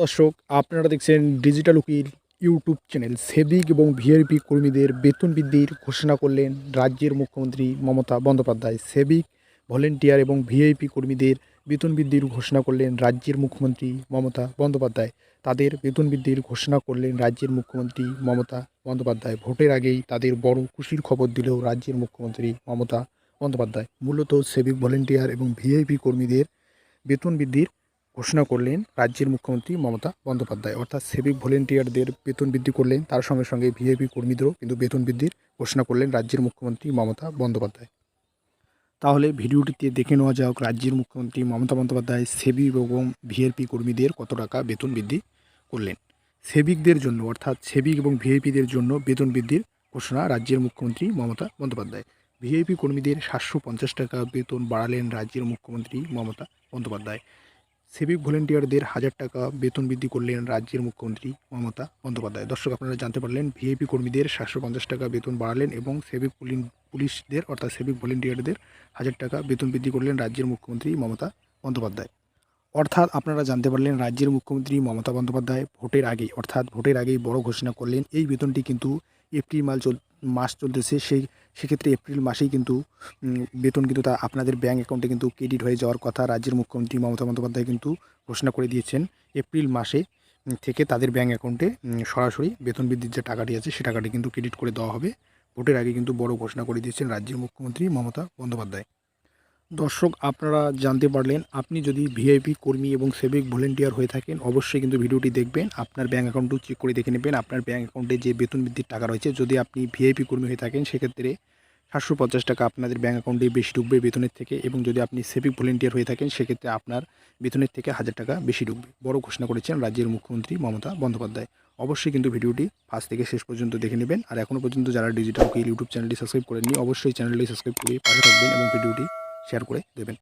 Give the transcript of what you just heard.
দর্শক, আপনারা দেখছেন ডিজিটাল উকিল ইউটিউব চ্যানেল সেবিক এবং ভিআরপি কর্মীদের বেতন বৃদ্ধির ঘোষণা করলেন রাজ্যের মুখ্যমন্ত্রী মমতা বন্দ্যোপাধ্যায়। সেবিক ভলেন্টিয়ার এবং ভিআইপি কর্মীদের বেতন বৃদ্ধির ঘোষণা করলেন রাজ্যের মুখ্যমন্ত্রী মমতা বন্দ্যোপাধ্যায়। তাদের বেতন বৃদ্ধির ঘোষণা করলেন রাজ্যের মুখ্যমন্ত্রী মমতা বন্দ্যোপাধ্যায়। ভোটের আগেই তাদের বড় খুশির খবর দিলেও রাজ্যের মুখ্যমন্ত্রী মমতা বন্দ্যোপাধ্যায়। মূলত সেবিক ভলেন্টিয়ার এবং ভিআইপি কর্মীদের বেতন বৃদ্ধির ঘোষণা করলেন রাজ্যের মুখ্যমন্ত্রী মমতা বন্দ্যোপাধ্যায়। অর্থাৎ সিভিক ভলেন্টিয়ারদের বেতন বৃদ্ধি করলেন, তার সঙ্গে সঙ্গে ভিআইপি কর্মীদেরও কিন্তু বেতন বৃদ্ধির ঘোষণা করলেন রাজ্যের মুখ্যমন্ত্রী মমতা বন্দ্যোপাধ্যায়। তাহলে ভিডিওটিতে দেখে নেওয়া যাক রাজ্যের মুখ্যমন্ত্রী মমতা বন্দ্যোপাধ্যায় সেবিক এবং ভিআইপি কর্মীদের কত টাকা বেতন বৃদ্ধি করলেন। সেবিকদের জন্য, অর্থাৎ সেবিক এবং ভিআইপিদের জন্য বেতন বৃদ্ধির ঘোষণা রাজ্যের মুখ্যমন্ত্রী মমতা বন্দ্যোপাধ্যায়। ভিআইপি কর্মীদের সাতশো পঞ্চাশ টাকা বেতন বাড়ালেন রাজ্যের মুখ্যমন্ত্রী মমতা বন্দ্যোপাধ্যায়। সিভিক ভলেন্টিয়ারদের হাজার টাকা বেতন বৃদ্ধি করলেন রাজ্যের মুখ্যমন্ত্রী মমতা বন্দ্যোপাধ্যায়। দর্শক, আপনারা জানতে পারলেন ভিআইপি কর্মীদের সাতশো পঞ্চাশ টাকা বেতন বাড়ালেন এবং সিভিক পুলিশদের অর্থাৎ সিভিক ভলেন্টিয়ারদের হাজার টাকা বেতন বৃদ্ধি করলেন রাজ্যের মুখ্যমন্ত্রী মমতা বন্দ্যোপাধ্যায়। অর্থাৎ আপনারা জানতে পারলেন, রাজ্যের মুখ্যমন্ত্রী মমতা বন্দ্যোপাধ্যায় ভোটের আগে অর্থাৎ ভোটের আগেই বড় ঘোষণা করলেন। এই বেতনটি কিন্তু এপ্রিল মাল চল মাস চলতেছে, সেই, সেক্ষেত্রে এপ্রিল মাসেই কিন্তু বেতন কিন্তু তা আপনাদের ব্যাঙ্ক অ্যাকাউন্টে কিন্তু ক্রেডিট হয়ে যাওয়ার কথা রাজ্যের মুখ্যমন্ত্রী মমতা বন্দ্যোপাধ্যায় কিন্তু ঘোষণা করে দিয়েছেন। এপ্রিল মাসে থেকে তাদের ব্যাঙ্ক অ্যাকাউন্টে সরাসরি বেতন বৃদ্ধির যে টাকাটি আছে, সে টাকাটি কিন্তু ক্রেডিট করে দেওয়া হবে। ভোটের আগে কিন্তু বড় ঘোষণা করে দিয়েছেন রাজ্যের মুখ্যমন্ত্রী মমতা বন্দ্যোপাধ্যায়। দর্শক, আপনারা জানতে পারলেন, আপনি যদি ভিআইপি কর্মী এবং সেভিক ভলেন্টিয়ার হয়ে থাকেন, অবশ্যই কিন্তু ভিডিওটি দেখবেন। আপনার ব্যাঙ্ক অ্যাকাউন্টও চেক করে দেখে নেবেন। আপনার ব্যাঙ্ক অ্যাকাউন্টে যে বেতন বৃদ্ধির টাকা রয়েছে, যদি আপনি ভিআইপি কর্মী হয়ে থাকেন, সেক্ষেত্রে সাতশো পঞ্চাশ টাকা আপনাদের ব্যাঙ্ক অ্যাকাউন্টে বেশি ঢুকবে বেতনের থেকে এবং যদি আপনি সেভিক ভলেন্টিয়ার হয়ে থাকেন, সেক্ষেত্রে আপনার বেতনের থেকে হাজার টাকা বেশি ঢুকবে। বড় ঘোষণা করেছেন রাজ্যের মুখ্যমন্ত্রী মমতা বন্দ্যোপাধ্যায়। অবশ্যই কিন্তু ভিডিওটি ফার্স্ট থেকে শেষ পর্যন্ত দেখে নেবেন। আর এখনও পর্যন্ত যারা ডিজিটাল ইউটিউব চ্যানেলটি সাবস্ক্রাইব করেননি, অবশ্যই চ্যানেলটি সাবস্ক্রাইব করে পাশে থাকবেন এবং ভিডিওটি শেয়ার করে দেবেন।